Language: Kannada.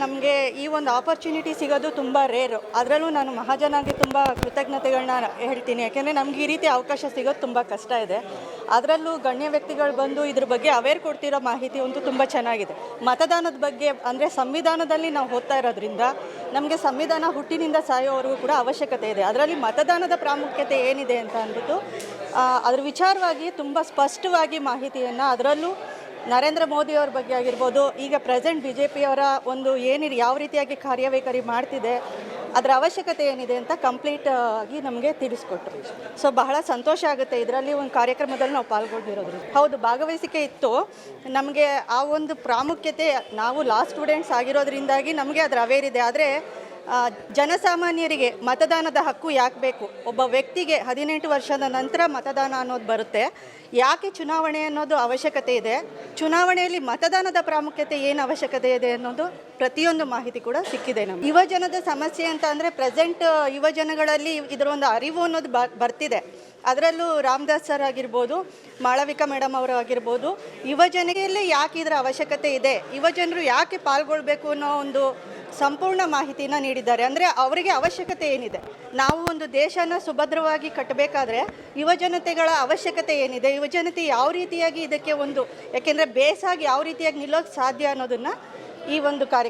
ನಮಗೆ ಈ ಒಂದು ಆಪರ್ಚುನಿಟಿ ಸಿಗೋದು ತುಂಬ ರೇರು ಅದರಲ್ಲೂ ನಾನು ಮಹಾಜನಾಗಿ ತುಂಬ ಕೃತಜ್ಞತೆಗಳನ್ನ ಹೇಳ್ತೀನಿ. ಯಾಕೆಂದರೆ ನಮ್ಗೆ ಈ ರೀತಿ ಅವಕಾಶ ಸಿಗೋದು ತುಂಬ ಕಷ್ಟ ಇದೆ. ಅದರಲ್ಲೂ ಗಣ್ಯ ವ್ಯಕ್ತಿಗಳು ಬಂದು ಇದ್ರ ಬಗ್ಗೆ ಅವೇರ್ ಕೊಡ್ತಿರೋ ಮಾಹಿತಿ ಅಂತೂ ತುಂಬ ಚೆನ್ನಾಗಿದೆ. ಮತದಾನದ ಬಗ್ಗೆ ಅಂದರೆ ಸಂವಿಧಾನದಲ್ಲಿ ನಾವು ಓದ್ತಾ ಇರೋದ್ರಿಂದ ನಮಗೆ ಸಂವಿಧಾನ ಹುಟ್ಟಿನಿಂದ ಸಾಯೋವರೆಗೂ ಕೂಡ ಅವಶ್ಯಕತೆ ಇದೆ. ಅದರಲ್ಲಿ ಮತದಾನದ ಪ್ರಾಮುಖ್ಯತೆ ಏನಿದೆ ಅಂತ ಅಂದ್ಬಿಟ್ಟು ಅದ್ರ ವಿಚಾರವಾಗಿ ತುಂಬ ಸ್ಪಷ್ಟವಾಗಿ ಮಾಹಿತಿಯನ್ನು ಅದರಲ್ಲೂ ನರೇಂದ್ರ ಮೋದಿ ಅವ್ರ ಬಗ್ಗೆ ಆಗಿರ್ಬೋದು, ಈಗ ಪ್ರೆಸೆಂಟ್ ಬಿ ಜೆ ಪಿಯವರ ಒಂದು ಏನಿದೆ ಯಾವ ರೀತಿಯಾಗಿ ಕಾರ್ಯವೈಖರಿ ಮಾಡ್ತಿದೆ, ಅದರ ಅವಶ್ಯಕತೆ ಏನಿದೆ ಅಂತ ಕಂಪ್ಲೀಟ್ ಆಗಿ ನಮಗೆ ತಿಳಿಸ್ಕೊಟ್ರು. ಸೊ ಬಹಳ ಸಂತೋಷ ಆಗುತ್ತೆ ಇದರಲ್ಲಿ ಒಂದು ಕಾರ್ಯಕ್ರಮದಲ್ಲಿ ನಾವು ಪಾಲ್ಗೊಂಡಿರೋದು ಹೌದು, ಭಾಗವಹಿಸಿಕೆ ಇತ್ತು. ನಮಗೆ ಆ ಒಂದು ಪ್ರಾಮುಖ್ಯತೆ, ನಾವು ಲಾ ಸ್ಟೂಡೆಂಟ್ಸ್ ಆಗಿರೋದ್ರಿಂದಾಗಿ ನಮಗೆ ಅದರ ಅವೇರ್ ಇದೆ ಆದರೆ ಜನಸಾಮಾನ್ಯರಿಗೆ ಮತದಾನದ ಹಕ್ಕು ಯಾಕೆ ಬೇಕು? ಒಬ್ಬ ವ್ಯಕ್ತಿಗೆ ಹದಿನೆಂಟು ವರ್ಷದ ನಂತರ ಮತದಾನ ಅನ್ನೋದು ಬರುತ್ತೆ. ಯಾಕೆ ಚುನಾವಣೆ ಅನ್ನೋದು ಅವಶ್ಯಕತೆ ಇದೆ? ಚುನಾವಣೆಯಲ್ಲಿ ಮತದಾನದ ಪ್ರಾಮುಖ್ಯತೆ ಏನು ಅವಶ್ಯಕತೆ ಇದೆ ಅನ್ನೋದು ಪ್ರತಿಯೊಂದು ಮಾಹಿತಿ ಕೂಡ ಸಿಕ್ಕಿದೆ ನಮ್ಗೆ. ಯುವಜನದ ಸಮಸ್ಯೆ ಅಂತ ಅಂದರೆ ಪ್ರೆಸೆಂಟ್ ಯುವ ಜನಗಳಲ್ಲಿ ಇದರ ಒಂದು ಅರಿವು ಅನ್ನೋದು ಬರ್ತಿದೆ. ಅದರಲ್ಲೂ ರಾಮದಾಸ್ ಸರ್ ಆಗಿರ್ಬೋದು, ಮಾಳವಿಕಾ ಮೇಡಮ್ ಅವರು ಆಗಿರ್ಬೋದು, ಯುವ ಯಾಕೆ ಇದರ ಅವಶ್ಯಕತೆ ಇದೆ? ಯುವ ಜನರು ಯಾಕೆ ಪಾಲ್ಗೊಳ್ಬೇಕು ಅನ್ನೋ ಒಂದು ಸಂಪೂರ್ಣ ಮಾಹಿತಿನ ನೀಡಿದ್ದಾರೆ. ಅಂದರೆ ಅವರಿಗೆ ಅವಶ್ಯಕತೆ ಏನಿದೆ? ನಾವು ಒಂದು ದೇಶನ ಸುಭದ್ರವಾಗಿ ಕಟ್ಟಬೇಕಾದ್ರೆ ಯುವ ಜನತೆಗಳ ಅವಶ್ಯಕತೆ ಏನಿದೆ? ಯುವ ಜನತೆ ಯಾವ ರೀತಿಯಾಗಿ ಇದಕ್ಕೆ ಒಂದು, ಯಾಕೆಂದರೆ ಬೇಸಾಗಿ ಯಾವ ರೀತಿಯಾಗಿ ನಿಲ್ಲೋಕ್ಕೆ ಸಾಧ್ಯ ಅನ್ನೋದನ್ನು ಈ ಒಂದು ಕಾರ್ಯ